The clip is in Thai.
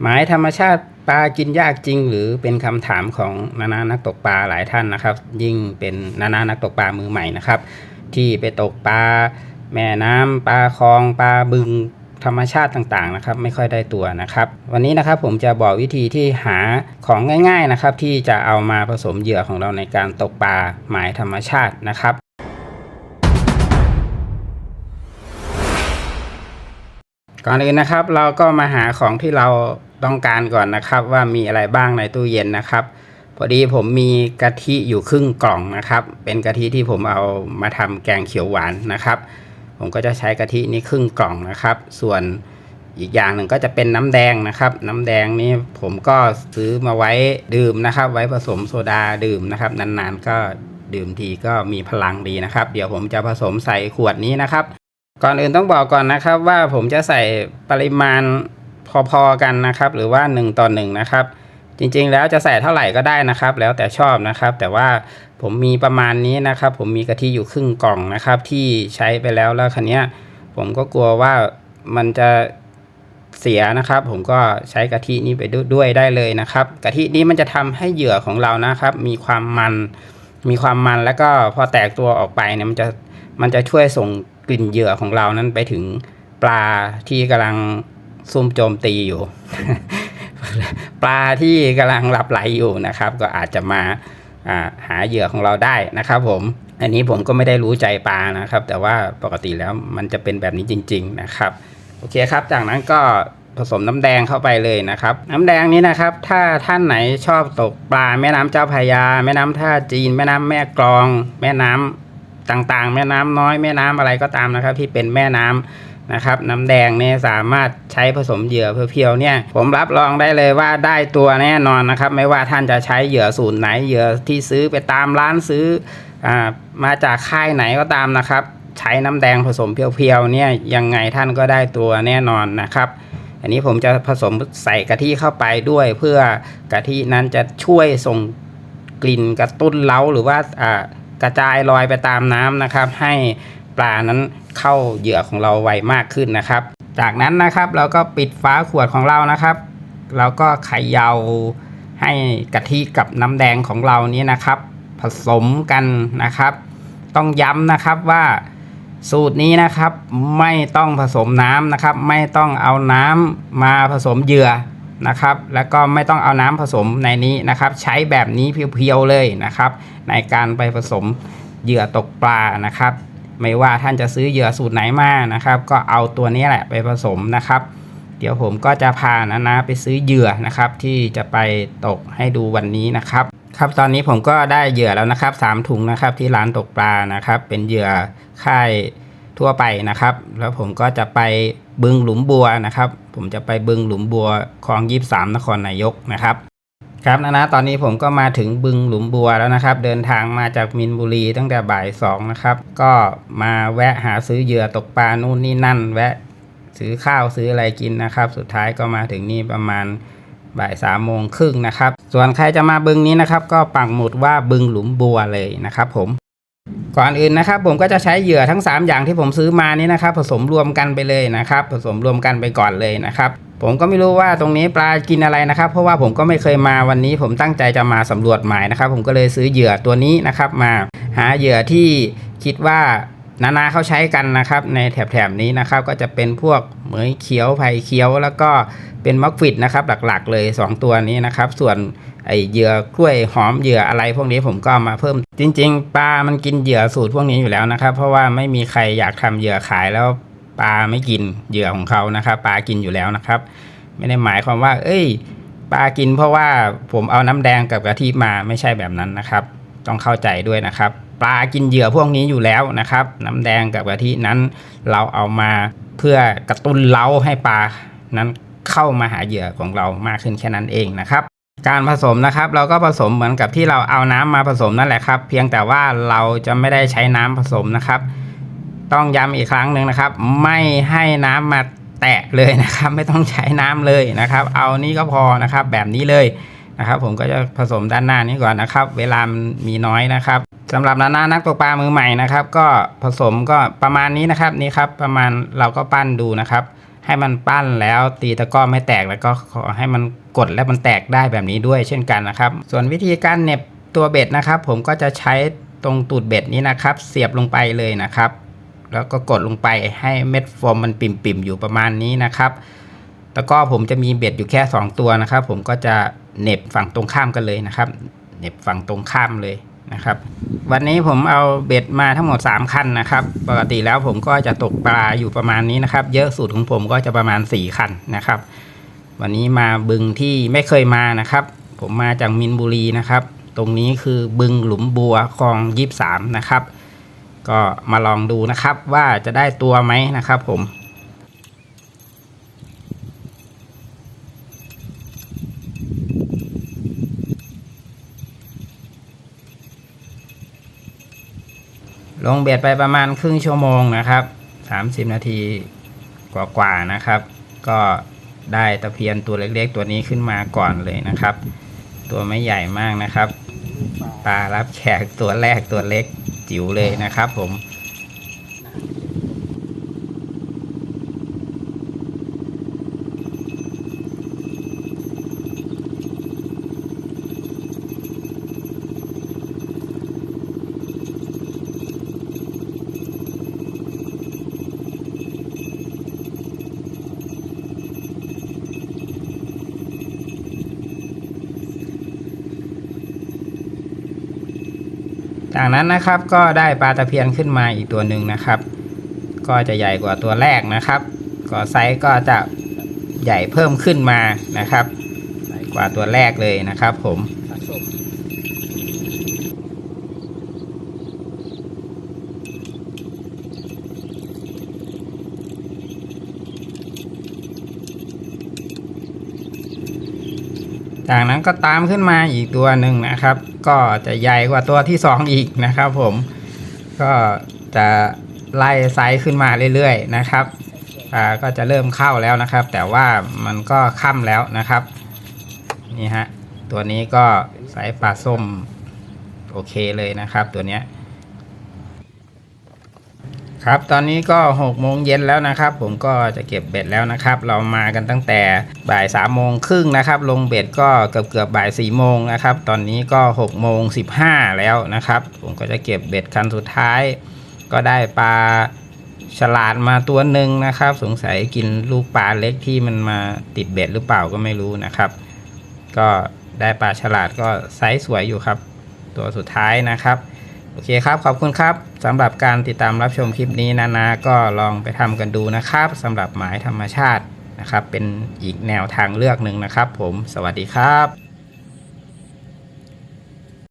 หมายธรรมชาติปลากินยากจริง หรือเป็นคำถามของนานานักตกปลาหลายท่านนะครับ ยิ่งเป็นนานานักตกปลามือใหม่นะครับ ที่ไปตกปลาแม่น้ำปลาคลองปลาบึงธรรมชาติต่างๆนะครับไม่ค่อยได้ตัวนะครับ วันนี้นะครับผมจะบอกวิธีที่หาของง่าย ๆนะครับ ที่จะเอามาผสมเหยื่อของเราในการตกปลาหมายธรรมชาตินะครับ ก่อนอื่นนะครับ เราก็มาหาของที่เราต้องการก่อนนะครับ ว่ามีอะไรบ้างในตู้เย็นนะครับ พอดีผมมีกะทิอยู่ครึ่งกล่องนะครับ เป็นกะทิที่ผมเอามาทำแกงเขียวหวานนะครับ ผมก็จะใช้กะทินี้ครึ่งกล่องนะครับ ส่วนอีกอย่างหนึ่งก็จะเป็นน้ำแดงนะครับ น้ำแดงนี้ผมก็ซื้อมาไว้ดื่มนะครับ ไว้ผสมโซดาดื่มนะครับ นานๆก็ดื่มทีก็มีพลังดีนะครับ เดี๋ยวผมจะผสมใส่ขวดนี้นะครับ ก่อนอื่นต้องบอกก่อนนะครับว่าผมจะใส่ปริมาณพอๆกันนะครับ หรือว่า1ต่อ1นะครับจริงๆแล้วจะใส่เท่าไหร่ก็ได้นะครับ แล้วแต่ชอบนะครับ แต่ว่าผมมีประมาณนี้นะครับ ผมมีกะทิอยู่ครึ่งกล่องนะครับ ที่ใช้ไปแล้วแล้วคันนี้ผมก็กลัวว่ามันจะเสียนะครับ ผมก็ใช้กะทินี้ไปด้วยได้เลยนะครับกะทินี้มันจะทำให้เหยื่อของเรานะครับ มีความมัน มีความมันแล้วก็พอแตกตัวออกไปเนี่ยมันจะมันจะช่วยส่ง กลิ่นเหยื่อของเรานั้นไปถึงปลาที่กำลังซุ่มโจมตีอยู่ ปลาที่กำลังหลับไหลอยู่นะครับ ก็อาจจะมาหาเหยื่อของเราได้นะครับ ผมอันนี้ผมก็ไม่ได้รู้ใจปลานะครับ แต่ว่าปกติแล้วมันจะเป็นแบบนี้จริง ๆนะครับ โอเคครับ จากนั้นก็ผสมน้ำแดงเข้าไปเลยนะครับ น้ำแดงนี้นะครับ ถ้าท่านไหนชอบตกปลาแม่น้ำเจ้าพระยา แม่น้ำท่าจีน แม่น้ำแม่กลอง แม่น้ำ ต่างๆ แม่น้ำน้อยแม่น้ำอะไรก็ตามนะครับ ที่เป็นแม่น้ำนะครับน้ำแดงเนี่ยสามารถใช้ผสมเหยื่อเพียวๆเนี่ย ผมรับรองได้เลยว่าได้ตัวแน่นอนนะครับ ไม่ว่าท่านจะใช้เหยื่อสูตรไหนเหยื่อที่ซื้อไปตามร้านซื้ออมาจากค่ายไหนก็ตามนะครับ ใช้น้ำแดงผสมเพียวๆเนี่ยยังไงท่านก็ได้ตัวแน่นอนนะครับ อันนี้ผมจะผสมใส่กะทิเข้าไปด้วย เพื่อกะทินั้นจะช่วยส่งกลิ่นกระตุ้นเล้าหรือว่าอ่า กระจายลอยไปตามน้ำนะครับ ให้ปลานั้นเข้าเหยื่อของเราไวมากขึ้นนะครับ จากนั้นนะครับเราก็ปิดฝาขวดของเรานะครับเราก็เขย่าให้กะทิกับน้ำแดงของเรานี้นะครับ ผสมกันนะครับ ต้องย้ำนะครับว่าสูตรนี้นะครับไม่ต้องผสมน้ำนะครับ ไม่ต้องเอาน้ำมาผสมเหยื่อ นะครับ แล้วก็ไม่ต้องเอาน้ำผสมในนี้นะครับ ใช้แบบนี้เพียวๆเลยนะครับ ในการไปผสมเหยื่อตกปลานะครับ ไม่ว่าท่านจะซื้อเหยื่อสูตรไหนมานะครับ ก็เอาตัวนี้แหละไปผสมนะครับ เดี๋ยวผมก็จะพานะนะไปซื้อเหยื่อนะครับ ที่จะไปตกให้ดูวันนี้นะครับครับตอนนี้ผมก็ได้เหยื่อแล้วนะครับสามถุงนะครับที่ร้านตกปลานะครับ เป็นเหยื่อค่าย ทั่วไปนะครับ แล้วผมก็จะไปบึงหลุมบัวนะครับ ผมจะไปบึงหลุมบัวคลองยี่สามนครนายกนะครับ ครับนะนะตอนนี้ผมก็มาถึงบึงหลุมบัวแล้วนะครับ เดินทางมาจากมินบุรีตั้งแต่บ่ายสองนะครับ ก็มาแวะหาซื้อเหยื่อตกปลานู่นนี่นั่น แวะซื้อข้าวซื้ออะไรกินนะครับ สุดท้ายก็มาถึงนี่ประมาณบ่ายสามโมงครึ่งนะครับ ส่วนใครจะมาบึงนี้นะครับ ก็ปักหมุดว่าบึงหลุมบัวเลยนะครับผม ก่อนอื่นนะครับผมก็จะใช้เหยื่อทั้ง 3 อย่างที่ผมซื้อมานี้นะครับผสมรวมกันไปเลยนะครับ ผสมรวมกันไปก่อนเลยนะครับ ผมก็ไม่รู้ว่าตรงนี้ปลากินอะไรนะครับ เพราะว่าผมก็ไม่เคยมาวันนี้ผมตั้งใจจะมาสำรวจหมายนะครับ ผมก็เลยซื้อเหยื่อตัวนี้นะครับ มาหาเหยื่อที่คิดว่า นานาเขาใช้กันนะครับในแถบๆนี้นะครับก็จะเป็นพวกเหมยเขียวไผ่เขียว แล้วก็เป็นมักฟิดนะครับหลักๆเลย 2 ตัวนี้นะครับ ส่วนไอเหยื่อกล้วยหอมเหยื่ออะไรพวกนี้ผมก็มาเพิ่ม จริง ๆ ปลามันกินเหยื่อสูตรพวกนี้อยู่แล้วนะครับ เพราะว่าไม่มีใครอยากทำเหยื่อขายแล้วปลาไม่กินเหยื่อของเขานะครับ ปลากินอยู่แล้วนะครับ ไม่ได้หมายความว่า เอ้ย ปลากินเพราะว่าผมเอาน้ำแดงกับกะทิมาไม่ใช่แบบนั้นนะครับ ต้องเข้าใจด้วยนะครับ ปลากินเหยื่อพวกนี้อยู่แล้วนะครับ น้ำแดงกับกะทินั้นเราเอามาเพื่อกระตุ้นเล้าให้ปลานั้นเข้ามาหาเหยื่อของเรามากขึ้นแค่นั้นเองนะครับการผสมนะครับเราก็ผสมเหมือนกับที่เราเอาน้ำมาผสมนั่นแหละครับ เพียงแต่ว่าเราจะไม่ได้ใช้น้ำผสมนะครับ ต้องย้ำอีกครั้งหนึ่งนะครับ ไม่ให้น้ำมาแตะเลยนะครับ ไม่ต้องใช้น้ำเลยนะครับ เอานี่ก็พอนะครับแบบนี้เลยนะครับ ผมก็จะผสมด้านหน้านี้ก่อนนะครับ เวลามันมีน้อยนะครับ สำหรับนานานักตกปลามือใหม่นะครับ ก็ผสมก็ประมาณนี้นะครับนี่ครับ ประมาณเราก็ปั้นดูนะครับ ให้มันปั้นแล้วตีตะก้อไม่แตกแล้วก็ขอให้มันกดแล้วมันแตกได้แบบนี้ด้วยเช่นกันนะครับ ส่วนวิธีการเน็บตัวเบ็ดนะครับ ผมก็จะใช้ตรงตูดเบ็ดนี้นะครับ เสียบลงไปเลยนะครับ แล้วก็กดลงไปให้เม็ดโฟมมันปิ่มๆอยู่ประมาณนี้นะครับตะก้อผมจะมีเบ็ดอยู่แค่ 2 ตัวนะครับ ผมก็จะเน็บฝั่งตรงข้ามกันเลยนะครับ เน็บฝั่งตรงข้ามเลย นะครับ วันนี้ผมเอาเบ็ดมาทั้งหมด 3 คันนะครับ ปกติแล้วผมก็จะตกปลาอยู่ประมาณนี้นะครับ เยอะสุดของผมก็จะประมาณ 4 คันนะครับ วันนี้มาบึงที่ไม่เคยมานะครับ ผมมาจากมินบุรีนะครับ ตรงนี้คือบึงหลุมบัวคลองยี่สามนะครับ ก็มาลองดูนะครับว่าจะได้ตัวไหมนะครับผม ลงเบ็ดไปประมาณครึ่งชั่วโมงนะครับ 30 นาทีกว่าๆนะครับ ก็ได้ตะเพียนตัวเล็กๆ ตัวนี้ขึ้นมาก่อนเลยนะครับ ตัวไม่ใหญ่มากนะครับปลารับแขกตัวแรกตัวเล็กจิ๋วเลยนะครับผม จากนั้นนะครับก็ได้ปลาตะเพียนขึ้นมาอีกตัวหนึ่งนะครับ ก็จะใหญ่กว่าตัวแรกนะครับ ก็ไซส์ก็จะใหญ่เพิ่มขึ้นมานะครับกว่าตัวแรกเลยนะครับผม จา ก็ตามขึ้นมาอีกตัวหนึ่งนะครับ ก็จะใหญ่กว่าตัวที่สองอีกนะครับ ผมก็จะไล่ไซส์ขึ้นมาเรื่อยๆนะครับอ่าก็จะเริ่มเข้าแล้วนะครับ แต่ว่ามันก็ค่ำแล้วนะครับนี่ฮะตัวนี้ก็สายปลาส้มโอเคเลยนะครับ ตัวเนี้ย ครับตอนนี้ก็6โมงเย็นแล้วนะครับ ผมก็จะเก็บเบ็ดแล้วนะครับ เรามากันตั้งแต่บ่าย3โมงครึ่งนะครับ ลงเบ็ดก็เกือบเกือบบ่าย4โมงนะครับ ตอนนี้ก็6โมง15 แล้วนะครับ ผมก็จะเก็บเบ็ดคันสุดท้าย ก็ได้ปลาฉลาดมาตัวหนึ่งนะครับ สงสัยกินลูกปลาเล็กที่มันมาติดเบ็ดหรือเปล่าก็ไม่รู้นะครับ ก็ได้ปลาฉลาดก็ไซส์สวยอยู่ครับ ตัวสุดท้ายนะครับ โอเคครับ ขอบคุณครับสำหรับการติดตามรับชมคลิปนี้นะนะก็ลองไปทำกันดูนะครับสำหรับหมายธรรมชาตินะครับ เป็นอีกแนวทางเลือกหนึ่งนะครับ ผม สวัสดีครับ